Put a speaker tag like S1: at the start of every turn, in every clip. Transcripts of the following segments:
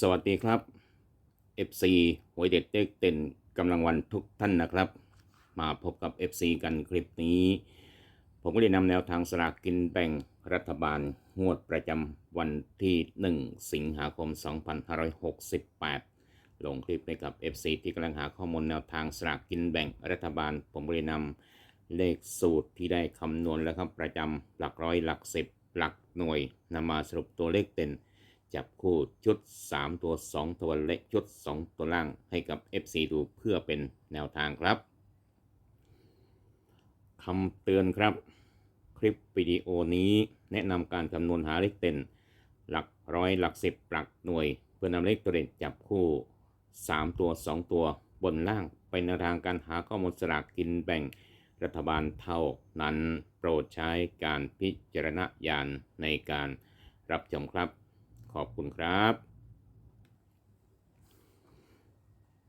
S1: สวัสดีครับ FC หวยเด็ดเด็กเต้นกำลังวันทุกท่านนะครับ มาพบกับ FC กันคลิปนี้ ผมก็ได้นำแนวทางสลากกินแบ่งรัฐบาลงวดประจำวันที่ 1 สิงหาคม 2568 ลงคลิปให้กับ FC ที่กำลังหาข้อมูลแนวทางสลากกินแบ่งรัฐบาล ผมก็ได้นำเลขสูตรที่ได้คำนวณแล้วครับประจำหลักร้อยหลักสิบหลักหน่วยนำมาสรุปตัวเลขเด่น จับคู่ชุด 3 ตัว 2 ตัวเล็กชุด 2 ตัวล่างให้กับ FC ดูเพื่อเป็นแนวทางครับคำเตือนครับ คลิปวิดีโอนี้แนะนำการคำนวณหาเลขเด่น หลักร้อยหลักสิบหลักหน่วย เพื่อนำเลขตัวเด่นจับคู่ 3 ตัว 2 ตัวบนล่างเป็นแนวทางการหาข้อมูลสลากกินแบ่งรัฐบาลเท่านั้นโปรดใช้การพิจารณญาณในการรับชมครับ ขอบคุณครับ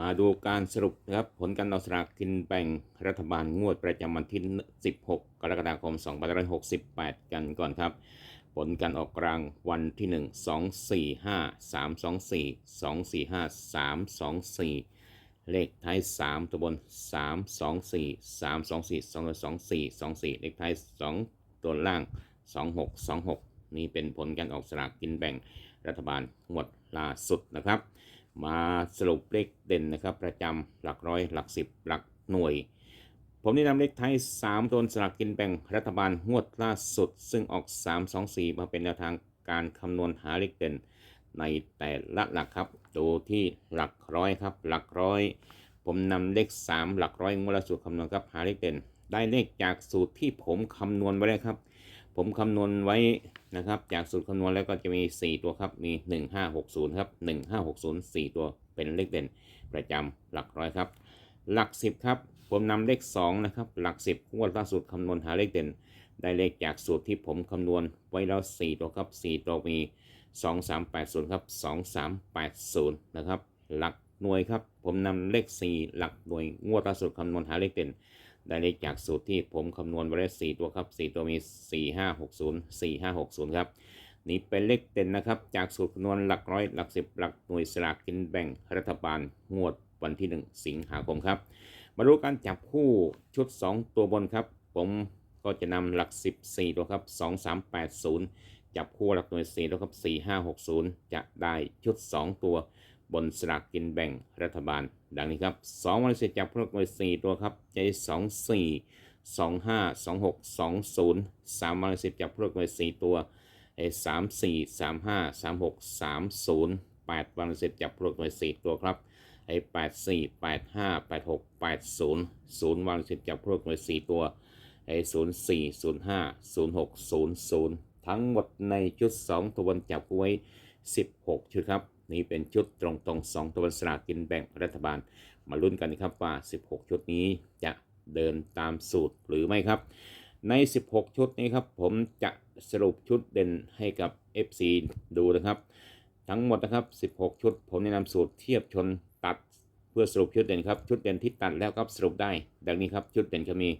S1: มาดูการสรุปนะครับผลการออกสลากกินแบ่งรัฐบาลงวดประจำวันที่ 16 กรกฎาคม 2568 กันก่อนครับ ผลการออกกลางวันที่ 1 2 4 5 3 2 4 2 4 5 3 2 4เลขท้าย 3 ตัวบน 3 2 4 3 2 4 2 2 4 2 4 เลขท้าย 2 ตัวล่าง 2 6 2 6 นี่เป็นผลการออกสลากกินแบ่ง รัฐบาลงวดล่าสุดนะครับ มาสรุปเลขเด่นนะครับ ประจำหลักร้อยหลักสิบหลักหน่วย ผมได้นำเลขไทย3ตัวสลากกินแบ่งรัฐบาลงวดล่าสุด ซึ่งออก 3 2 4 มาเป็นแนวทางการคำนวณหาเลขเด่นในแต่ละหลักครับ ดูที่หลักร้อยครับ หลักร้อย ผมนำเลข 3 หลักร้อยงวดล่าสุดคำนวณครับหาเลขเด่น ได้เลขจากสูตรที่ผมคำนวณไว้แล้วครับ ผมคำนวณไว้นะครับ จากสูตรคำนวณแล้วก็จะมี 4 ตัวครับ มี 1560 ครับ 1560 4 ตัวเป็นเลขเด่น ประจำหลักร้อยครับ หลัก 10 ครับ ผมนำเลข 2 นะครับ หลัก 10งวดล่าสุดคำนวณหาเลขเด่น ได้เลขจากสูตรที่ผมคำนวณไว้แล้ว 4 ตัวครับ 4 ตัวมี 2380 ครับ 2380 นะครับ หลักหน่วยครับ ผมนำเลข 4 หลักหน่วยงวดล่าสุดคำนวณหาเลขเด่น ได้เลขจากสูตรที่ผมคำนวณไว้แล้ว4ตัวครับ 4 ตัวมี 4560 4560 ครับ นี่เป็นเลขเด่นนะครับ จากสูตรคำนวณหลักร้อยหลักสิบหลักหน่วยสลากกินแบ่งรัฐบาลงวดวันที่ 1 สิงหาคมครับ มาดูการจับคู่ชุด 2 ตัวบนครับ ผมก็จะนำหลัก 14 ตัวครับ 2380 จับคู่หลักหน่วย4ตัวครับ 4560 จะได้ชุด 2 ตัว บนสลากกินแบ่งรัฐบาล ดังนี้ครับ2วันเสร็จจับคู่หลักหน่ตัวครับจะได้24 25 26 20 3วันเสร็จจับคู่หลักหน่ตัวไอ้สามสี่สามห้าสามหกสามศูนย์แปดวันเสร็จจับปลดหน่วยสี่ตัวครับไอ้แปดสี่แปดห้าแปดหกแปดศูนย์ศูนย์วันเสร็จจับปลดหน่วยสี่ตัวไอ้ศูนย์สี่ศูนย์ห้าศูนย์หกศูนย์ศูนย์ทั้งหมดในชุดสองตัวบนจับไว้สิบหกชุดครับ นี่เป็นชุดตรงๆสองตัวบนสลากกินแบ่งรัฐบาล มาลุ้นกันนะครับว่า 16 ชุดนี้จะเดินตามสูตรหรือไม่ครับ ใน 16 ชุดนี้ครับผมจะสรุปชุดเด่นให้กับ FC ดูนะครับ ทั้งหมดนะครับ 16 ชุด ผมแนะนำสูตรเทียบชนตัดเพื่อสรุปชุดเด่นครับ ชุดเด่นที่ตัดแล้วครับสรุปได้ ดังนี้ครับชุดเด่นจะมี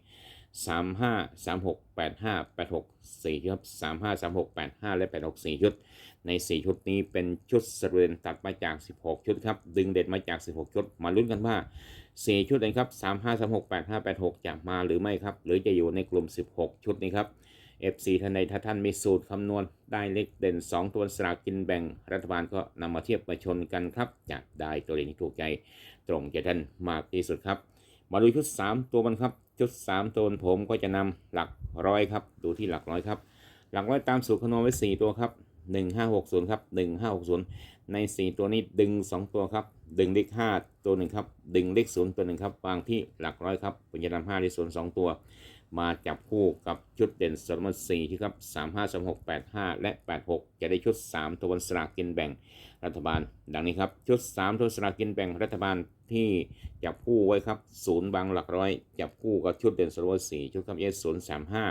S1: 3 5 3 6 8 5 8 6 4ครับ3 5 3 6 8 5 และ 8 6 4 ชุด ใน 4 ชุดนี้เป็นชุดสรุปเด่นตัดมาจาก 16 ชุดครับ ดึงเด่นมาจาก 16 ชุด มาลุ้นกันว่าสี่ชุดเลยครับสามห้าสามหกแปดห้าแปดหกจะมาหรือไม่ครับ หรือจะอยู่ในกลุ่มสิบหกชุดนี้ครับ FC ท่านใดถ้าท่านมีสูตรคำนวณได้เลขเด่น 2 ตัวสลากกินแบ่งรัฐบาลก็นำมาเทียบมาชนกันครับ จะได้ตัวเลขที่ถูกใจตรงใจท่านมากที่สุดครับ มาดูชุด 3 ตัวมันครับ ชุด3ตัวผมก็จะนำหลักร้อยครับ ดูที่หลักร้อยครับ หลักร้อยตามสูตรคำนวณไว้ 4 ตัวครับ 1560 ครับ 1560 ใน 4 ตัวนี้ดึง 2 ตัวครับ ดึงเลข5ตัวหนึ่งครับ ดึงเลข0ตัวหนึ่งครับ วางที่หลักร้อยครับผมจะนำ5เลข0 2 ตัว มาจับคู่กับชุดเด่นสมมติ4ที่ครับ3 5 3 6 8 5แปดห้าและ8 6จะได้ชุด3ตัวนสลากกินแบ่งรัฐบาล ดังนี้ครับ ชุด3ตัวสลากกินแบ่งรัฐบาลที่จับคู่ไว้ครับศูนย์บางหลักร้อย จับคู่กับชุดเด่นสมมติ4ชุดครับเอสศูนย์สามห้า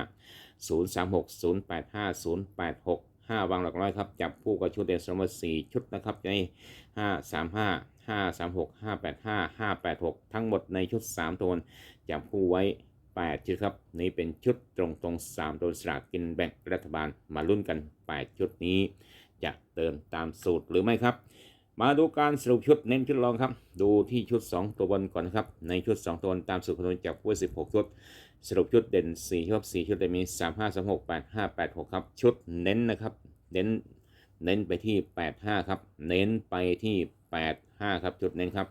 S1: ศูนย์สามหกศูนย์แปดห้าศูนย์แปดหกห้าวางหลักร้อยครับจับคู่กับชุดเด่นสมมติ4ชุดนะครับในห้าสามห้าห้าสามหกห้าแปดห้าห้าแปดหกทั้งหมดในชุด3ตัวจับคู่ไว้ 8 ชุดครับนี่เป็นชุดตรงตรงๆ3ตัวสลากกินแบ่งรัฐบาลมาลุ้นกัน 8 ชุดนี้ จะเดินตามสูตรหรือไม่ครับ มาดูการสรุปชุดเน้นชุดรองครับ ดูที่ชุด 2 ตัวบนก่อนนะครับ ในชุด 2 ตัวบนตามสูตรคำนวณจากผู้16 ชุด สรุปชุดเด่น4ชุด4ชุดจะมี 3 5 3 6 8 5 8 6 ครับ ชุดเน้นนะครับเน้นเน้นไปที่ 85 ครับ เน้นไปที่ 85 ครับชุดเน้นครับ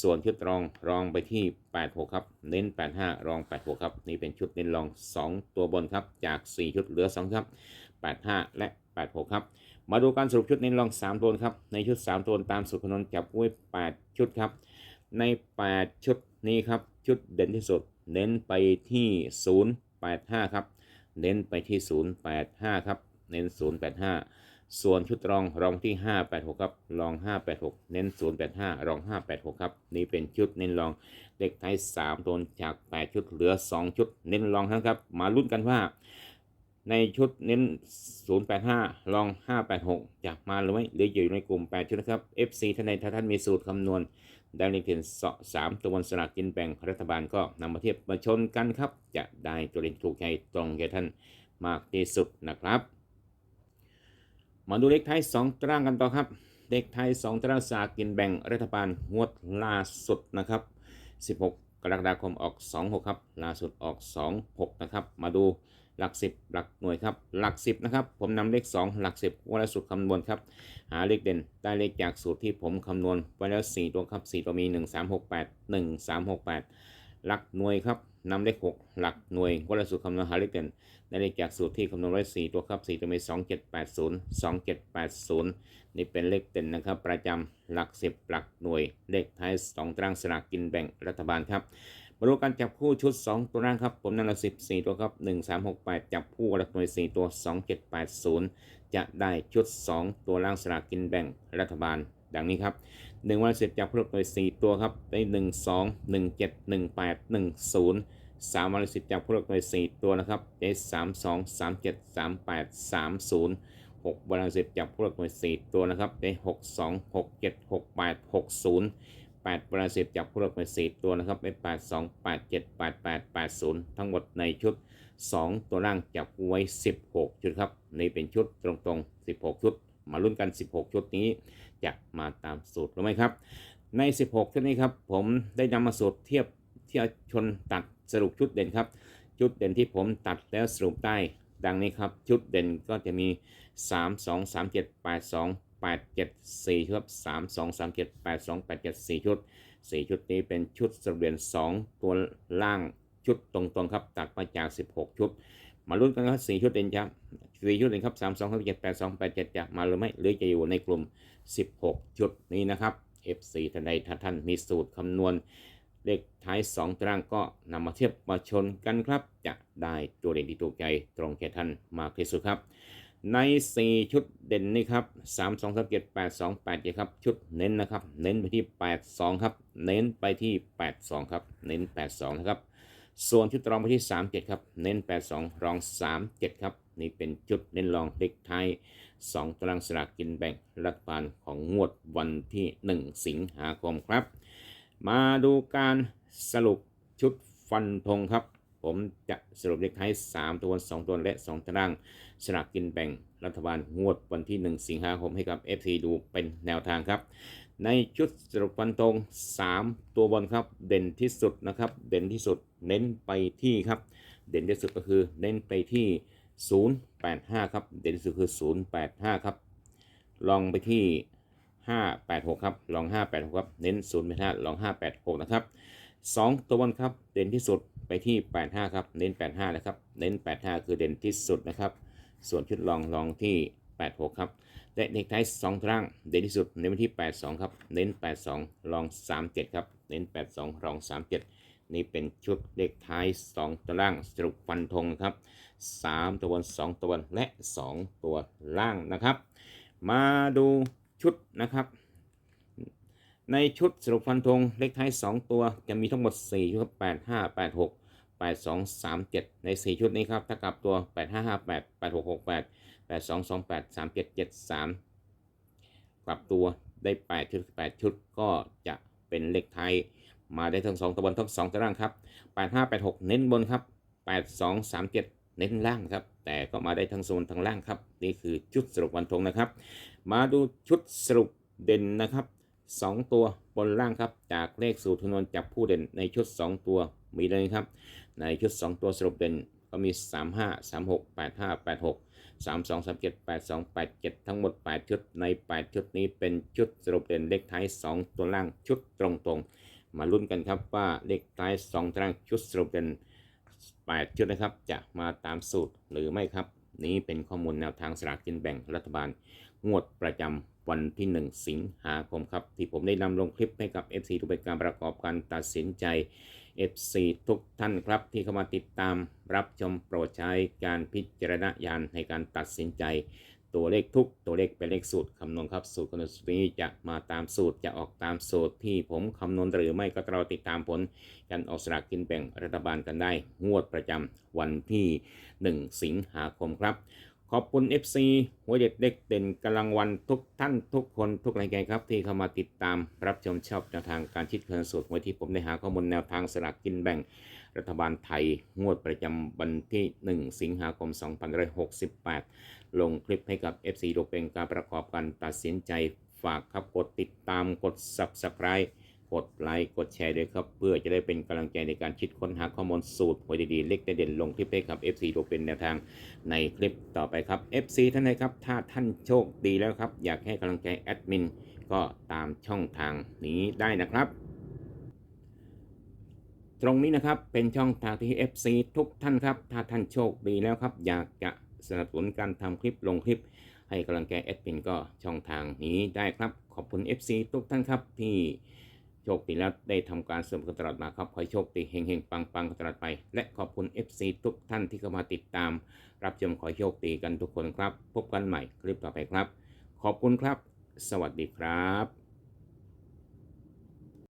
S1: ส่วนชุดรองรองไปที่ 86 ครับ เน้น 85 รอง 86 ครับ นี่เป็นชุดเน้นรอง 2 ตัวบนครับ จาก 4 ชุดเหลือ 2 ครับ 85 และ 86 ครับ มาดูการสรุปชุดเน้นรอง 3 ตัวครับ ในชุด 3 ตัวตามสูตรคำนวณจับไว้ 8 ชุดครับ ใน 8 ชุดนี้ครับ ชุดเด่นที่สุด เน้นไปที่ 085 ครับ เน้นไปที่ 085 ครับ เน้น 085 ส่วนชุดรองรองที่ 586 ครับ รอง 586 เน้น 085 รอง 586 ครับ นี่เป็นชุดเน้นรองเลขท้าย3ตัวจาก 8 ชุดเหลือ 2 ชุดเน้นรองทั้งครับ มาลุ้นกันว่า ในชุดเน้น 085ลอง 586 จะมาหรือไม่หรืออยู่ในกลุ่ม 8 ชุดนะครับ FC ท่านใดถ้าท่านมีสูตรคำนวณได้เลขเด่นสามตัวบนสลากกินแบ่งรัฐบาลก็นำมาเทียบมาชนกันครับ จะได้ตัวเลขถูกใจตรงใจท่านมากที่สุดนะครับ มาดูเลขไทย2ตารางกันต่อครับเลขท้าย2ตารางสากกินแบ่งรัฐบาลงวดล่าสุดนะครับ 16 กรกฎาคมออก 26 ครับล่าสุดออก 26 นะครับ มาดูหลัก 10 หลักหน่วยครับ หลัก 10 นะครับ ผมนำเลข 2 หลัก 10วันละสุดคำนวณครับ หาเลขเด่น ได้เลขจากสูตรที่ผมคำนวณไว้แล้ว 4 ตัวครับ 4 ตัวมี 1 3 6 8 1 3 6 8 หลักหน่วยครับ นำเลข6หลักหน่วยวันละสูตรคำนวณหาเลขเด่นได้เลขจากสูตรที่คำนวณไว้4ตัวครับ4ตัวมี2 7 8 0 2 7 8 0นี่เป็นเลขเด่นนะครับ ประจำหลัก10หลักหน่วย เลขท้าย2ตารางสลากกินแบ่งรัฐบาลครับมาดูการจับคู่ชุด 2 ตัวล่างครับ ผมนั่นละ14 ตัวครับ 1 3 6 8 จับคู่หลักหน่วย 4 ตัว 2 7 8 0 จะได้ชุด 2 ตัวล่างสลากกินแบ่งรัฐบาล ดังนี้ครับ1วันเสร็จจับคู่หลักหน่วย 4 ตัวครับได้ 1 2 1 7 1 8 1 0 3วันสิบจับคู่หลักหน่วย 4 ตัวนะครับได้3 2 3 7 3 8 3 0 6วันสิบจับคู่หลักหน่วย4ตัวนะครับได้6 2 6 7 6 8 6 0 8ประสิบจับคู่หลักหน่วย4ตัวนะครับเป็น8 2 8 7 8 8 8 0ทั้งหมดในชุด 2 ตัวล่างจับไว้ 16 ชุดครับนี่เป็นชุดตรงๆ 16 ชุด มาลุ้นกัน 16 ชุดนี้จะมาตามสูตรหรือไม่ครับใน 16 ชุดนี้ครับผมได้นำมาสูตรเทียบ ที่ยวชนตัดสรุปชุดเด่นครับ ชุดเด่นที่ผมตัดแล้วสรุปได้ดังนี้ครับ ชุดเด่นก็จะมี 3 2 3 7 8 2 8 7 4 ชุดครับ3 2 3 7 8 2 8 7 4 ชุด 4 ชุดนี้เป็นชุดสรุปเด่น2 ตัวล่างชุดตรงๆครับ ตัดมาจาก 16 ชุด มาลุ้นกันครับ4ชุดเด่นครับ4ชุดเด่นครับ 3 2 3 7 8 2 8 7 จะมาหรือไม่หรือจะอยู่ในกลุ่ม 16 ชุดนี้นะครับ F4 ท่านใดถ้าท่านมีสูตรคำนวณ เลขท้าย 2ตารางก็นำมาเทียบมาชนกันครับ จะได้ตัวเด่นที่ถูกใจตรงแก่ท่านมากที่สุดครับ ใน 4 ชุดเด่นนี่ครับ 3 2 3 7 8 2 8 7ครับ ชุดเน้นนะครับ เน้นไปที่ 8 2 ครับ เน้นไปที่ 8 2 ครับ เน้น 8 2 นะครับ ส่วนชุดรองไปที่ 3 7 ครับ เน้น 8 2 รอง 3 7 ครับ นี่เป็นจุดเน้นรองเลขท้าย2ตารางสลากกินแบ่งรัฐบาลของงวดวันที่ 1 สิงหาคมครับ มาดูการสรุปชุดฟันธงครับ ผมจะสรุปเลขท้าย 3 ตัว 2 ตัวและ 2ตารางสลากกินแบ่งรัฐบาลงวดวันที่ 1 สิงหาคมให้กับ FC ดูเป็นแนวทางครับ ในชุดสรุปฟันธง3 ตัวบนครับ เด่นที่สุดนะครับ เด่นที่สุดเน้นไปที่ครับ เด่นที่สุดก็คือเน้นไปที่ 085 ครับ เด่นที่สุดคือ 085 ครับ ลองไปที่ 586 ครับ ลอง 586 ครับ เน้น085ลอง 586 นะครับ 2 ตัวบนครับ เด่นที่สุดไปที่ 85 ครับ เน้น 85 นะครับ เน้น 85 คือเด่นที่สุดนะครับ ส่วนชุดลองลองที่ 86 ครับ และเลขท้าย2ตารางเด่นที่สุดเน้นไปที่ 82 ครับ เน้น 82 ลอง 37 ครับ เน้น 82 ลอง 37 นี่เป็นชุดเลขท้าย 2ตารางสรุปฟันธงครับ 3 ตัวบน 2 ตัวบนและ 2 ตัวล่างนะครับ มาดู ชุดนะครับ ในชุดสรุปฟันธงเลขท้าย 2 ตัวจะมีทั้งหมด 4 ชุดครับ8 5 8 6 8 2 3 7 ใน 4 ชุดนี้ครับถ้ากลับตัว 8 5 5 8 8 6 6 8 8 2 2 8 3 7 7 3 กลับตัวได้ 8 ชุด 8 ชุดก็จะเป็นเลขไทายมาได้ทั้ง 2ตัวบนทั้ง2ตารางครับ 8 5 8 6 เน้นบนครับ 8 2 3 7 เน้นล่างครับ แต่ก็มาได้ทั้งโซนทั้งล่างครับ นี่คือชุดสรุปวันธงนะครับ มาดูชุดสรุปเด่นนะครับ 2 ตัวบนล่างครับ จากเลขสูตรคำนวณจับผู้เด่นในชุด 2 ตัวมีเลยครับ ในชุด 2 ตัวสรุปเด่นก็มี 3 5 3 6 8 5 8 6 3 2 3 7 8 2 8 7 ทั้งหมด 8 ชุดใน 8 ชุดนี้เป็นชุดสรุปเด่นเลขท้าย 2 ตัวล่างชุดตรงๆ มาลุ้นกันครับว่าเลขท้าย2ตัวล่างชุดสรุปเด่น 8 ชุดนะครับ จะมาตามสูตรหรือไม่ครับ นี้เป็นข้อมูลแนวทางสลากกินแบ่งรัฐบาล งวดประจำวันที่ 1 สิงหาคมครับ ที่ผมได้นำลงคลิปให้กับ FC ทุกเป็นการประกอบการตัดสินใจ FC ทุกท่านครับ ที่เข้ามาติดตามรับชมโปรดใช้การพิจารณญาณในการตัดสินใจ ตัวเลขทุกตัวเลขเป็นเลขสูตรคำนวณครับสูตรคำนวณสูตรนี้จะมาตามสูตรจะออกตามสูตรที่ผมคำนวณหรือไม่ก็เราติดตามผลการออกสลากกินแบ่งรัฐบาลกันได้ งวดประจำวันที่ 1 สิงหาคมครับ ขอบคุณ FC หัวเด็ดเด็กเด่นกำลังวันทุกท่านทุกคนทุกรายการครับ ที่เข้ามาติดตามรับชมชอบแนวทางการคิดเคะแนนสูตรไว้ที่ผมได้หาข้อมูลแนวทางสลากกินแบ่ง รัฐบาลไทย งวดประจำวันที่ 1 สิงหาคม 2568 ลงคลิปให้กับ FC โดยเป็นการประกอบการตัดสินใจฝากครับกดติดตามกด Subscribe กดไลค์กดแชร์ด้วยครับ เพื่อจะได้เป็นกำลังใจในการคิดค้นหาข้อมูลสูตรหวยดีๆ เล็กเด่นลงคลิปให้กับ FC โดยเป็นแนวทางในคลิปต่อไปครับ FC ท่านใดครับ ถ้าท่านโชคดีแล้วครับ อยากให้กำลังใจแอดมินก็ตามช่องทางนี้ได้นะครับ ตรงนี้นะครับเป็นช่องทางที่ FC ทุกท่านครับ ถ้าท่านโชคดีแล้วครับ อยากจะสนับสนุนการทำคลิปลงคลิป ให้กำลังใจแอดมินก็ช่องทางนี้ได้ครับ ขอบคุณ FC ทุกท่านครับที่โชคดีแล้วได้ทำการเสริมกันตลอดมาครับขอให้โชคดีเฮงๆปังๆกันตลอดไป และขอบคุณ FC ทุกท่านที่เข้ามาติดตาม รับชมขอโชคดีกันทุกคนครับ พบกันใหม่คลิปต่อไปครับ ขอบคุณครับ สวัสดีครับ